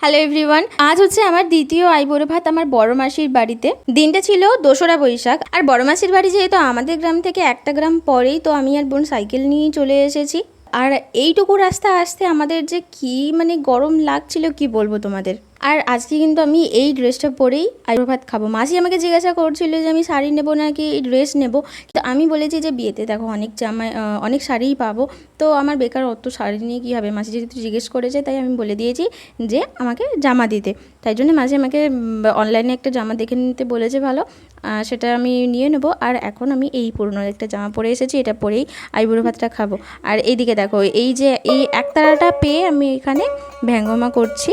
Hello everyone আজ হচ্ছে আমার দ্বিতীয় আইবুড়ো ভাত আমার বড় মাসির বাড়িতে। দিনটা ছিল দোসরা বৈশাখ। আর বড় মাসির বাড়ি যেহেতু আমাদের গ্রাম থেকে একটা গ্রাম পরেই, তো আমি আর বোন সাইকেল নিয়ে চলে এসেছি। আর এইটুকু রাস্তা আসতে আমাদের যে কি মানে গরম লাগছিল কি বলব তোমাদের? আর আজকে কিন্তু আমি এই ড্রেসটা পরেই আইবুড়ো ভাত খাব। মাসি আমাকে জিজ্ঞাসা করছিল যে আমি শাড়ি নেব নাকি ড্রেস নেব? কিন্তু আমি বলেছি যে বিয়েতে দেখো অনেক আহ, অনেক শাড়িই পাবো। তো আমার বেকার অত শাড়ি নিয়ে কী হবে? মাসি যেহেতু জিজ্ঞেস করেছে তাই আমি বলে দিয়েছি যে আমাকে জামা দিতে। তাই জন্য মাঝে আমাকে অনলাইনে একটা জামা দেখে নিতে বলেছে ভালো। সেটা আমি নিয়ে নেব। আর এখন আমি এই পুরনো একটা জামা পরে এসেছি এটা পরেই আইবুড়ো ভাতটা খাব। আর এইদিকে দেখো এই যে এই একতারাটা পেয়ে আমি এখানে ভ্যাঙ্গমা করছি।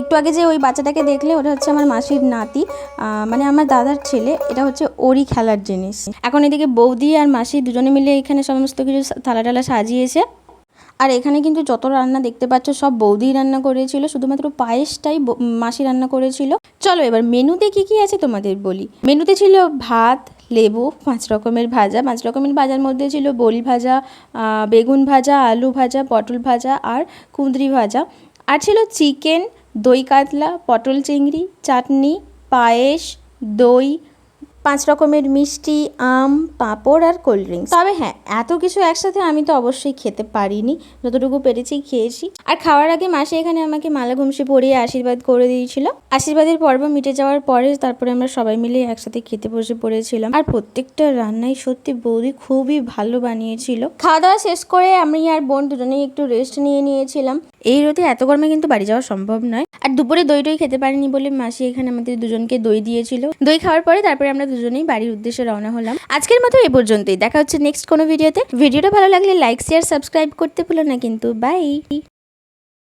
একটু আগে যে ওই বাচ্চাটাকে দেখলে, ওটা হচ্ছে আমার মাসির নাতি মানে আমার দাদার ছেলে, এটা হচ্ছে ওরই খেলার জিনিস। এখন এদিকে বৌদি আর মাসি দুজনে মিলে এখানে সমস্ত কিছু থালা টালা সাজিয়েছে। আর এখানে কিন্তু যত রান্না দেখতে পাচ্ছ, সব বৌদি রান্না করেছিল, শুধুমাত্র পায়েসটাই মাসি রান্না করেছিল। চলো এবার মেনুতে কি কি আছে তোমাদের বলি। মেনুতে ছিল ভাত, লেবু, পাঁচ রকমের ভাজা। পাঁচ রকমের ভাজার মধ্যে ছিল বোল ভাজা বেগুন ভাজা, আলু ভাজা, পটল ভাজা আর কুঁদরি ভাজা। আর ছিল চিকেন দই কাতলা, পটল চিংড়ি, চাটনি, পায়েস, দই, পাঁচ রকমের মিষ্টি, আম, পাঁপড় আর কোল্ড ড্রিঙ্কস। তবে হ্যাঁ এত কিছু একসাথে আমি তো অবশ্যই খেতে পারিনি। যতটুকু পেরেছি খেয়েছি। আর খাওয়ার আগে মাসে এখানে আমাকে মালা ঘুমসি পরিয়ে আশীর্বাদ করে দিয়েছিল। আশীর্বাদের পর্ব মিটে যাওয়ার পরে তারপরে আমরা সবাই মিলে একসাথে খেতে বসে পড়েছিলাম। আর প্রত্যেকটা রান্নাই সত্যি বৌদি খুবই ভালো বানিয়েছিল। খাওয়া দাওয়া শেষ করে আমি আর বোন দুজনেই একটু রেস্ট নিয়ে নিয়েছিলাম। এই রোদে এত গরমে কিন্তু বাড়ি যাওয়া সম্ভব নয়। আর দুপুরে দই টই খেতে পারিনি বলে মাসি এখানে আমাদের দুজনকে দই দিয়েছিল। দই খাওয়ার পরে তারপরে আমরা দুজনেই বাড়ির উদ্দেশ্যে রওনা হলাম। আজকের মতো এ পর্যন্তই। দেখা হচ্ছে নেক্সট কোনো ভিডিওতে ভিডিওটা ভালো লাগলে লাইক শেয়ার সাবস্ক্রাইব করতে ভুলো না কিন্তু। বাই